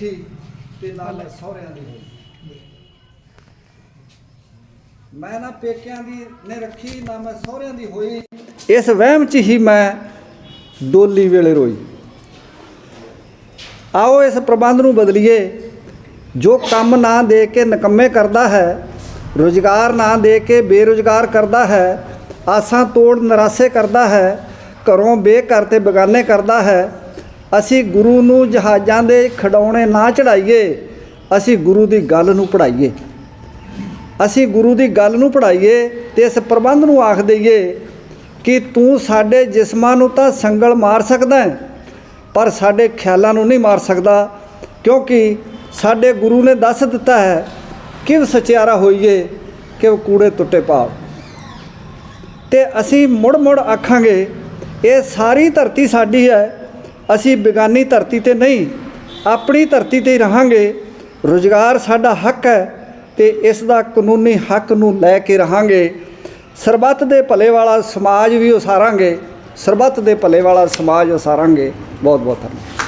ਰੱਖੀ ਤੇ ਨਾ ਸਹੁਰਿਆਂ ਦੀ ਹੋਈ। ਮੈਂ ਨਾ ਪੇਕਿਆਂ ਦੀ ਨੇ ਰੱਖੀ, ਨਾ ਮੈਂ ਸਹੁਰਿਆਂ ਦੀ ਹੋਈ। ਇਸ ਵਹਿਮ 'ਚ ਹੀ ਮੈਂ ਡੋਲੀ ਵੇਲੇ ਰੋਈ। ਆਓ ਇਸ ਪ੍ਰਬੰਧ ਨੂੰ ਬਦਲੀਏ। ਜੋ ਕੰਮ ਨਾ ਦੇ ਕੇ ਨਕੰਮੇ ਕਰਦਾ ਹੈ, ਰੁਜ਼ਗਾਰ ਨਾ ਦੇ ਕੇ ਬੇਰੁਜ਼ਗਾਰ ਕਰਦਾ ਹੈ, ਆਸਾਂ ਤੋੜ ਨਿਰਾਸੇ ਕਰਦਾ ਹੈ, ਘਰੋਂ ਬੇਘਰ ਤੇ ਬੇਗਾਨੇ ਕਰਦਾ ਹੈ ਅਸੀਂ ਗੁਰੂ ਨੂੰ ਜਹਾਜ਼ਾਂ ਦੇ ਖਡਾਉਣੇ ਨਾ ਚੜਾਈਏ ਅਸੀਂ ਗੁਰੂ ਦੀ ਗੱਲ ਨੂੰ ਪੜਾਈਏ ਅਸੀਂ ਗੁਰੂ ਦੀ ਗੱਲ ਨੂੰ ਪੜਾਈਏ ਤੇ ਇਸ ਪ੍ਰਬੰਧ ਨੂੰ ਆਖ ਦਈਏ ਕਿ ਤੂੰ ਸਾਡੇ ਜਿਸਮਾਂ ਨੂੰ ਤਾਂ ਸੰਗਲ ਮਾਰ ਸਕਦਾ ਹੈ, ਪਰ ਸਾਡੇ ਖਿਆਲਾਂ ਨੂੰ ਨਹੀਂ ਮਾਰ ਸਕਦਾ, ਕਿਉਂਕਿ ਸਾਡੇ ਗੁਰੂ ਨੇ ਦੱਸ ਦਿੱਤਾ ਹੈ ਕਿ ਸਚਿਆਰਾ ਹੋਈਏ ਕਿ ਉਹ ਕੂੜੇ ਟੁੱਟੇ ਪਾਵ ਤੇ ਅਸੀਂ ਮੁੜ ਮੁੜ ਆਖਾਂਗੇ, ਇਹ ਸਾਰੀ ਧਰਤੀ ਸਾਡੀ ਹੈ ਅਸੀਂ ਬਿਗਾਨੀ ਧਰਤੀ ਤੇ ਨਹੀਂ, ਆਪਣੀ ਧਰਤੀ ਤੇ ਹੀ ਰਹਾਂਗੇ। ਰੁਜ਼ਗਾਰ ਸਾਡਾ ਹੱਕ ਹੈ ਤੇ ਇਸ ਦਾ ਕਾਨੂੰਨੀ ਹੱਕ ਨੂੰ ਲੈ ਕੇ ਰਹਾਂਗੇ। ਸਰਬੱਤ ਦੇ ਭਲੇ ਵਾਲਾ ਸਮਾਜ ਵੀ ਉਸਾਰਾਂਗੇ। ਸਰਬੱਤ ਦੇ ਭਲੇ ਵਾਲਾ ਸਮਾਜ ਉਸਾਰਾਂਗੇ। ਬਹੁਤ ਬਹੁਤ ਧੰਨਵਾਦ।